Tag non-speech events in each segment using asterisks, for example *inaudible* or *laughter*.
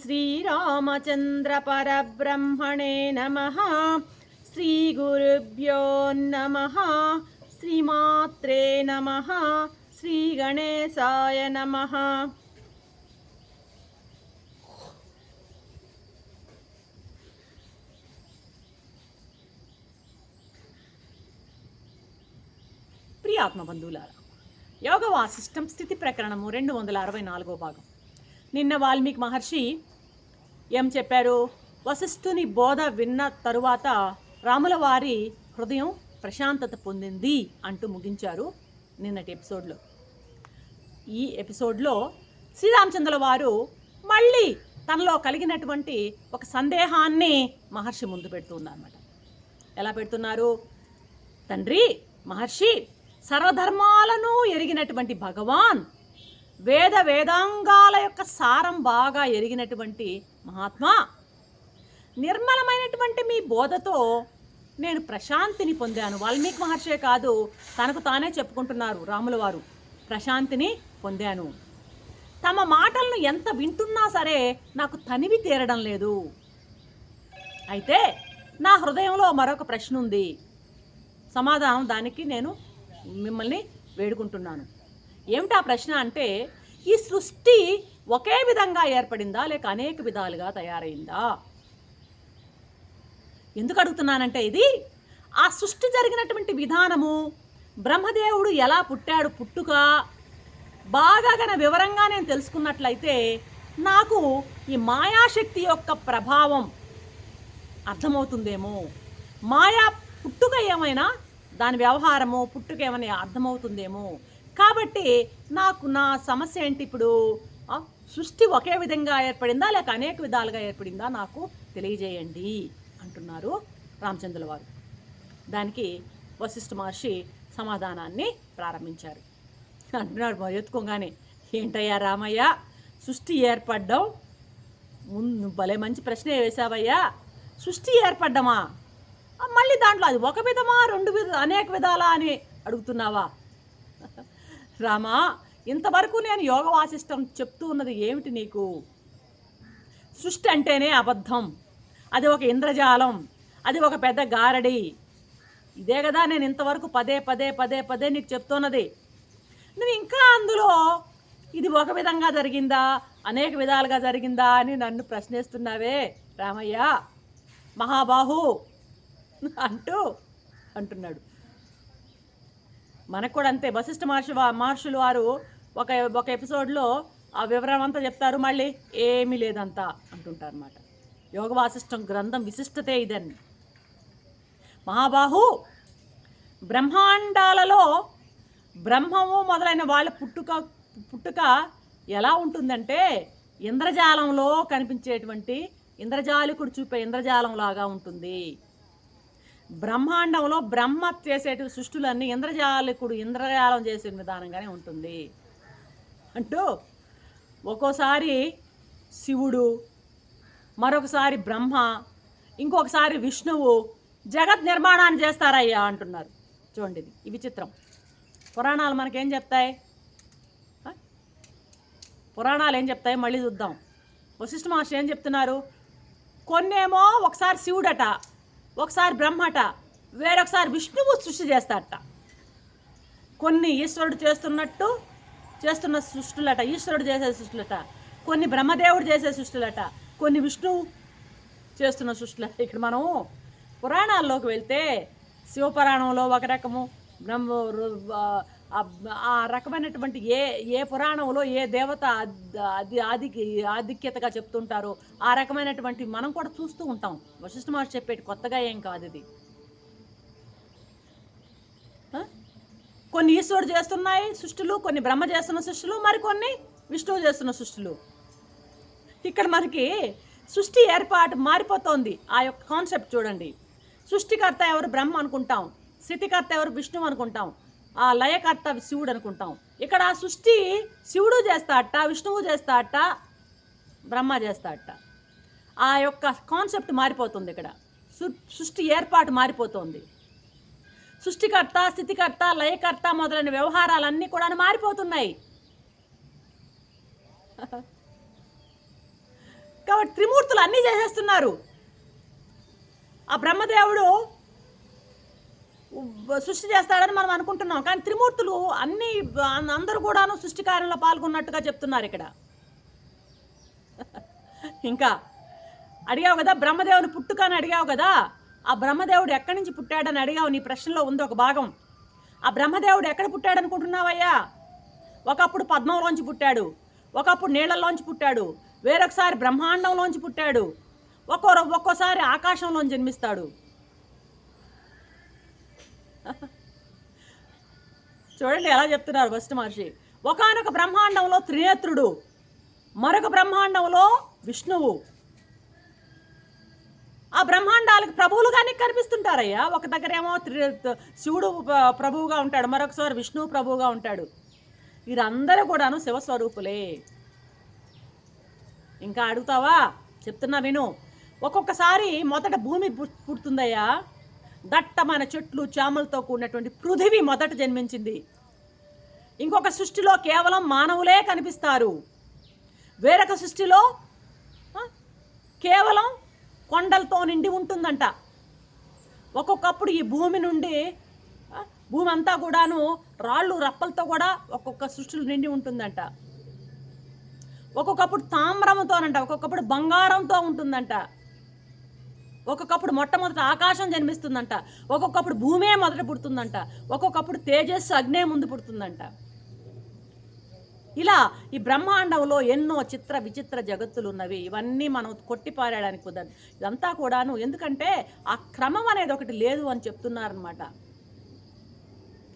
श्रीरामचन्द्रपरब्रह्मणे नमः श्रीगुरुभ्यो नमः श्रीमात्रे नमः श्रीगणेशाय नमः ప్రియాత్మ బంధువులారా యోగ వాసిష్టం స్థితి ప్రకరణము రెండు వందల అరవై నాలుగో భాగం నిన్న వాల్మీకి మహర్షి ఏం చెప్పారు? వశిష్ఠుని బోధ విన్న తరువాత రాముల వారి హృదయం ప్రశాంతత పొందింది అంటూ ముగించారు నిన్నటి ఎపిసోడ్లో. ఈ ఎపిసోడ్లో శ్రీరామచంద్రుల వారు మళ్ళీ తనలో కలిగినటువంటి ఒక సందేహాన్ని మహర్షి ముందు పెడుతుందన్నమాట. ఎలా పెడుతున్నారు? తండ్రి మహర్షి సర్వధర్మాలను ఎరిగినటువంటి భగవాన్ వేద వేదాంగాల యొక్క సారం బాగా ఎరిగినటువంటి మహాత్మా. నిర్మలమైనటువంటి మీ బోధతో నేను ప్రశాంతిని పొందాను. వాల్మీకి మహర్షే కాదు తనకు తానే చెప్పుకుంటున్నారు రాముల వారు. ప్రశాంతిని పొందాను. తమ మాటలను ఎంత వింటున్నా సరే నాకు తనివి తీరడం లేదు. అయితే నా హృదయంలో మరొక ప్రశ్న ఉంది సమాధానం దానికి నేను మిమ్మల్ని వేడుకుంటున్నాను. ఏమిటా ప్రశ్న అంటే ఈ సృష్టి ఒకే విధంగా ఏర్పడిందా లేక అనేక విధాలుగా తయారైందా? ఎందుకు అడుగుతున్నానంటే ఇది ఆ సృష్టి జరిగినటువంటి విధానము బ్రహ్మదేవుడు ఎలా పుట్టాడు పుట్టుక బాగా గన వివరంగా నేను తెలుసుకున్నట్లయితే నాకు ఈ మాయాశక్తి యొక్క ప్రభావం అర్థమవుతుందేమో? మాయా పుట్టుక ఏమైనా దాని వ్యవహారము పుట్టుక ఏమైనా అర్థమవుతుందేమో? కాబట్టి నాకు నా సమస్య ఏంటి ఇప్పుడు? సృష్టి ఒకే విధంగా ఏర్పడిందా? లేక అనేక విధాలుగా ఏర్పడిందా? నాకు తెలియజేయండి అంటున్నారు రామచంద్రుల వారు. దానికి వశిష్ఠ మహర్షి సమాధానాన్ని ప్రారంభించారు. అంటున్నాడు ఎత్తుకోగానే ఏంటయ్యా రామయ్య సృష్టి ఏర్పడ్డం ముందు భలే మంచి ప్రశ్నే వేశావయ్యా. సృష్టి ఏర్పడ్డమా? మళ్ళీ దాంట్లో అది ఒక విధమా? రెండు విధ అనేక విధాలా అని అడుగుతున్నావా? రామా ఇంతవరకు నేను యోగ వాసిష్టం చెప్తూ ఉన్నది ఏమిటి నీకు? సృష్టి అంటేనే అబద్ధం. అది ఒక ఇంద్రజాలం. అది ఒక పెద్ద గారడి. ఇదే కదా నేను ఇంతవరకు పదే పదే పదే పదే నీకు చెప్తున్నది. నువ్వు ఇంకా అందులో ఇది ఒక విధంగా జరిగిందా? అనేక విధాలుగా జరిగిందా అని నన్ను ప్రశ్నిస్తున్నావే రామయ్య. మహాబాహు అంటూ అంటున్నాడు. మనకు కూడా అంతే వశిష్ఠ మహర్షి మహర్షులు వారు ఒక ఒక ఎపిసోడ్లో ఆ వివరం అంతా చెప్తారు మళ్ళీ ఏమీ లేదంతా అంటుంటారు అనమాట యోగ వాసిష్టం గ్రంథం విశిష్టతే ఇదని. మహాబాహు బ్రహ్మాండాలలో బ్రహ్మము మొదలైన వాళ్ళ పుట్టుక పుట్టుక ఎలా ఉంటుందంటే ఇంద్రజాలంలో కనిపించేటువంటి ఇంద్రజాలికుడు చూపే ఇంద్రజాలం లాగా ఉంటుంది. బ్రహ్మాండంలో బ్రహ్మ చేసేటి సృష్టిలన్నీ ఇంద్రజాలికుడు ఇంద్రజాలం చేసే విధానంగానే ఉంటుంది. అంటూ ఒక్కోసారి శివుడు మరొకసారి బ్రహ్మ ఇంకొకసారి విష్ణువు జగత్ నిర్మాణాన్ని చేస్తారయ్యా అంటున్నారు. చూడండి ఇది ఈ విచిత్రం. పురాణాలు మనకేం చెప్తాయి? పురాణాలు ఏం చెప్తాయి? మళ్ళీ చూద్దాం. వశిష్ఠ మహర్షి ఏం చెప్తున్నారు? కొన్నేమో ఒకసారి శివుడట ఒకసారి బ్రహ్మట వేరొకసారి విష్ణువు సృష్టి చేస్తాడట కొన్ని ఈశ్వరుడు చేస్తున్నట్టు చేస్తున్న సృష్టులట ఈశ్వరుడు చేసే సృష్టిలట కొన్ని బ్రహ్మదేవుడు చేసే సృష్టిలట కొన్ని విష్ణువు చేస్తున్న సృష్టిలట. ఇక్కడ మనం పురాణాల్లోకి వెళ్తే శివపురాణంలో ఒక రకము బ్రహ్మ ఆ- రకమైనటువంటి ఏ ఏ పురాణంలో ఏ దేవత అది ఆధిక్ ఆధిక్యతగా చెప్తుంటారో ఆ రకమైనటువంటి మనం కూడా చూస్తూ ఉంటాం. వశిష్ఠ మహర్షి చెప్పేటి కొత్తగా ఏం కాదు ఇది. కొన్ని ఈశ్వరుడు చేస్తున్నాయి సృష్టిలు కొన్ని బ్రహ్మ చేస్తున్న సృష్టిలు మరికొన్ని విష్ణువు చేస్తున్న సృష్టిలు. ఇక్కడ మనకి సృష్టి ఏర్పాటు మారిపోతోంది. ఆ యొక్క కాన్సెప్ట్ చూడండి. సృష్టికర్త ఎవరు బ్రహ్మ అనుకుంటాం. స్థితికర్త ఎవరు విష్ణువు అనుకుంటాం. ఆ లయకర్త శివుడు అనుకుంటాం. ఇక్కడ సృష్టి శివుడు చేస్తాడట విష్ణువు చేస్తాడట బ్రహ్మ చేస్తాడట ఆ యొక్క కాన్సెప్ట్ మారిపోతుంది ఇక్కడ. సృష్టి ఏర్పాటు మారిపోతుంది. సృష్టికర్త స్థితికర్త లయకర్త మొదలైన వ్యవహారాలన్నీ కూడా మారిపోతున్నాయి. *laughs* కాబట్టి త్రిమూర్తులు అన్నీ చేసేస్తున్నారు. ఆ బ్రహ్మదేవుడు సృష్టి చేస్తాడని మనం అనుకుంటున్నాం. కానీ త్రిమూర్తులు అన్ని అందరూ కూడాను సృష్టి కార్యంలో పాల్గొన్నట్టుగా చెప్తున్నారు ఇక్కడ. ఇంకా అడిగావు కదా బ్రహ్మదేవుని పుట్టుక అని అడిగావు కదా? ఆ బ్రహ్మదేవుడు ఎక్కడి నుంచి పుట్టాడని అడిగావు? నీ ప్రశ్నలో ఉంది ఒక భాగం. ఆ బ్రహ్మదేవుడు ఎక్కడ పుట్టాడు అనుకుంటున్నావయ్యా ఒకప్పుడు పద్మంలోంచి పుట్టాడు. ఒకప్పుడు నీళ్ళల్లోంచి పుట్టాడు. వేరొకసారి బ్రహ్మాండంలోంచి పుట్టాడు. ఒక్కో ఒక్కోసారి ఆకాశంలోంచి జన్మిస్తాడు. చూడండి ఎలా చెప్తున్నారు వశిష్ఠ మహర్షి. ఒకనొక బ్రహ్మాండంలో త్రినేత్రుడు మరొక బ్రహ్మాండంలో విష్ణువు. ఆ బ్రహ్మాండాలకు ప్రభువులుగానే కనిపిస్తుంటారయ్యా. ఒక దగ్గరేమో త్రి శివుడు ప్రభువుగా ఉంటాడు మరొకసారి విష్ణువు ప్రభువుగా ఉంటాడు. వీరందరూ కూడాను శివస్వరూపులే. ఇంకా అడుగుతావా? చెప్తున్నా విను. ఒక్కొక్కసారి మొదట భూమి పు- పుడుతుందయ్యా. దట్టమైన చెట్లు చేమలతో కూడినటువంటి పృథివీ మొదట జన్మించింది. ఇంకొక సృష్టిలో కేవలం మానవులే కనిపిస్తారు. వేరొక సృష్టిలో కేవలం కొండలతో నిండి ఉంటుందంట. ఒక్కొక్కప్పుడు ఈ భూమి నుండి భూమి అంతా కూడాను రాళ్ళు రప్పలతో కూడా ఒక్కొక్క సృష్టిలో నిండి ఉంటుందంట. ఒక్కొక్కప్పుడు తామ్రంతోనంట ఒక్కొక్కప్పుడు బంగారంతో ఉంటుందంట. ఒక్కొక్కప్పుడు మొట్టమొదట ఆకాశం జన్మిస్తుందంట. ఒక్కొక్కప్పుడు భూమే మొదట పుడుతుందంట. ఒక్కొక్కప్పుడు తేజస్సు అగ్నే ముందు పుడుతుందంట. ఇలా ఈ బ్రహ్మాండంలో ఎన్నో చిత్ర విచిత్ర జగత్తులు ఉన్నవి. ఇవన్నీ మనం కొట్టిపారేయడానికి కుదరదు. ఇదంతా కూడాను ఎందుకంటే ఆ క్రమం అనేది ఒకటి లేదు అని చెప్తున్నారనమాట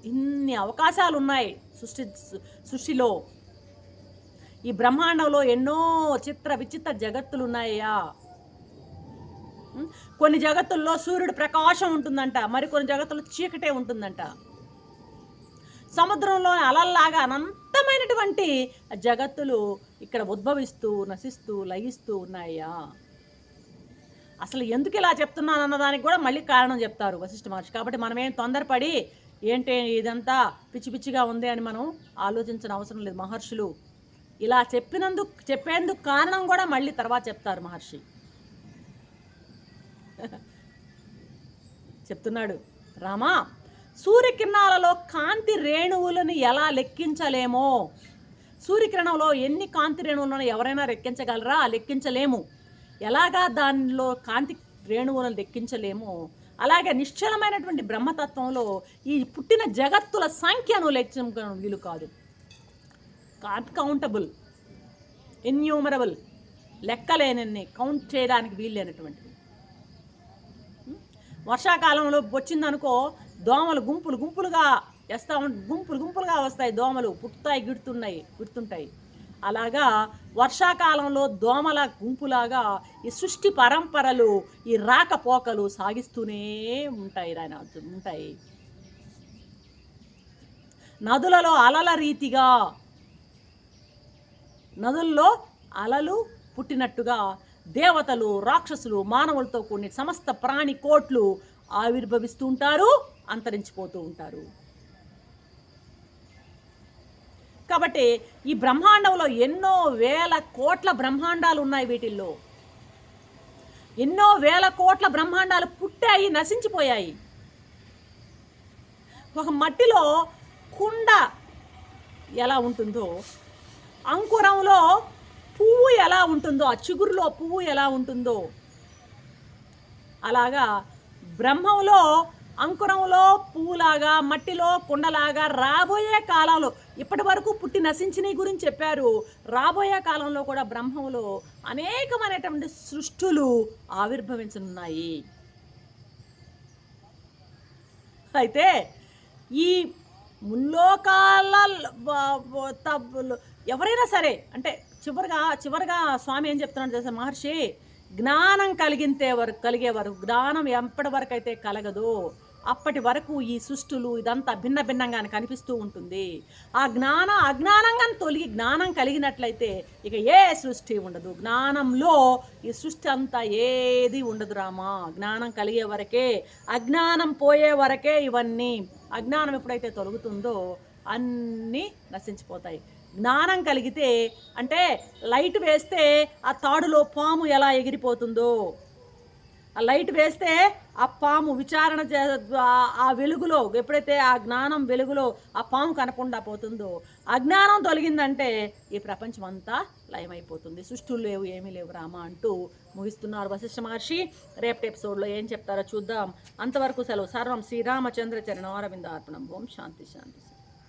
ఇన్ని అవకాశాలు ఉన్నాయి సృష్టి సృష్టిలో. ఈ బ్రహ్మాండంలో ఎన్నో చిత్ర విచిత్ర జగత్తులు ఉన్నాయా కొన్ని జగత్తుల్లో సూర్యుడు ప్రకాశం ఉంటుందంట మరి కొన్ని జగత్తుల్లో చీకటే ఉంటుందంట. సముద్రంలో అలల్లాగా అనంతమైనటువంటి జగత్తులు ఇక్కడ ఉద్భవిస్తూ నశిస్తూ లయిస్తూ ఉన్నాయా? అసలు ఎందుకు ఇలా చెప్తున్నాను అన్నదానికి కూడా మళ్ళీ కారణం చెప్తారు వశిష్ఠ మహర్షి. కాబట్టి మనం ఏం తొందరపడి ఏంటి ఇదంతా పిచ్చి పిచ్చిగా ఉంది అని మనం ఆలోచించిన అవసరం లేదు. మహర్షులు ఇలా చెప్పినందుకు చెప్పేందుకు కారణం కూడా మళ్ళీ తర్వాత చెప్తారు మహర్షి. చెప్తున్నాడు. రామా సూర్యకిరణాలలో కాంతి రేణువులను ఎలా లెక్కించలేమో? సూర్యకిరణంలో ఎన్ని కాంతి రేణువులను ఎవరైనా లెక్కించగలరా? లెక్కించలేము. ఎలాగా దానిలో కాంతి రేణువులను లెక్కించలేము? అలాగే నిశ్చలమైనటువంటి బ్రహ్మతత్వంలో ఈ పుట్టిన జగత్తుల సంఖ్యను లెక్కించడం వీలు కాదు. కౌంటబుల్ ఇన్యూమరబుల్ లెక్కలేనన్ని కౌంట్ చేయడానికి వీల్లేనటువంటివి వర్షాకాలంలో వచ్చిందనుకో దోమలు గుంపులు గుంపులుగా వేస్తూ గుంపులు గుంపులుగా వస్తాయి దోమలు. పుట్టుతాయి గిడుతున్నాయి గిడుతుంటాయి అలాగా వర్షాకాలంలో దోమల గుంపులాగా ఈ సృష్టి పరంపరలు ఈ రాకపోకలు సాగిస్తూనే ఉంటాయి ఆయన ఉంటాయి. నదులలో అలల రీతిగా నదుల్లో అలలు పుట్టినట్టుగా దేవతలు రాక్షసులు మానవులతో కూడిన సమస్త ప్రాణి కోట్లు ఆవిర్భవిస్తూ ఉంటారు అంతరించిపోతూ ఉంటారు. కాబట్టి ఈ బ్రహ్మాండంలో ఎన్నో వేల కోట్ల బ్రహ్మాండాలు ఉన్నాయి వీటిల్లో. ఎన్నో వేల కోట్ల బ్రహ్మాండాలు పుట్టాయి నశించిపోయాయి. ఒక మట్టిలో కుండ ఎలా ఉంటుందో అంకురంలో పువ్వు ఎలా ఉంటుందో ఆ చిగురులో పువ్వు ఎలా ఉంటుందో. అలాగా బ్రహ్మంలో అంకురంలో పువ్వులాగా మట్టిలో కుండలాగా రాబోయే కాలంలో ఇప్పటి వరకు పుట్టి నశించినవి గురించి చెప్పారు. రాబోయే కాలంలో కూడా బ్రహ్మంలో అనేకమైనటువంటి సృష్టులు ఆవిర్భవించనున్నాయి. అయితే ఈ ముల్లోకాల తబ్బులు. ఎవరైనా సరే అంటే చివరిగా చివరిగా స్వామి ఏం చెప్తున్నాడు తెలుసా మహర్షి? జ్ఞానం కలిగింతే వరకు కలిగే వరకు జ్ఞానం ఎప్పటి వరకు అయితే కలగదు. అప్పటి వరకు ఈ సృష్టులు ఇదంతా భిన్న భిన్నంగానే కనిపిస్తూ ఉంటుంది. ఆ జ్ఞానం అజ్ఞానంగా తొలగి జ్ఞానం కలిగినట్లయితే ఇక ఏ సృష్టి ఉండదు. జ్ఞానంలో ఈ సృష్టి అంతా ఏది ఉండదు రామా. జ్ఞానం కలిగే వరకే అజ్ఞానం పోయే వరకే ఇవన్నీ అజ్ఞానం ఎప్పుడైతే తొలగుతుందో అన్నీ నశించిపోతాయి. జ్ఞానం కలిగితే అంటే లైట్ వేస్తే ఆ తాడులో పాము ఎలా ఎగిరిపోతుందో ఆ లైట్ వేస్తే ఆ పాము విచారణ చే ఆ- వెలుగులో ఎప్పుడైతే ఆ జ్ఞానం వెలుగులో ఆ పాము కనకుండా పోతుందో అజ్ఞానం తొలగిందంటే ఈ ప్రపంచం అంతా లయమైపోతుంది. సృష్టిలు లేవు ఏమీ లేవు రామ అంటూ ముగిస్తున్నారు వశిష్ఠ మహర్షి. రేపటి ఎపిసోడ్లో ఏం చెప్తారో చూద్దాం. అంతవరకు సెలవు. సర్వం శ్రీరామచంద్ర చరణారవింద అర్పణం ఓం శాంతి శాంతి.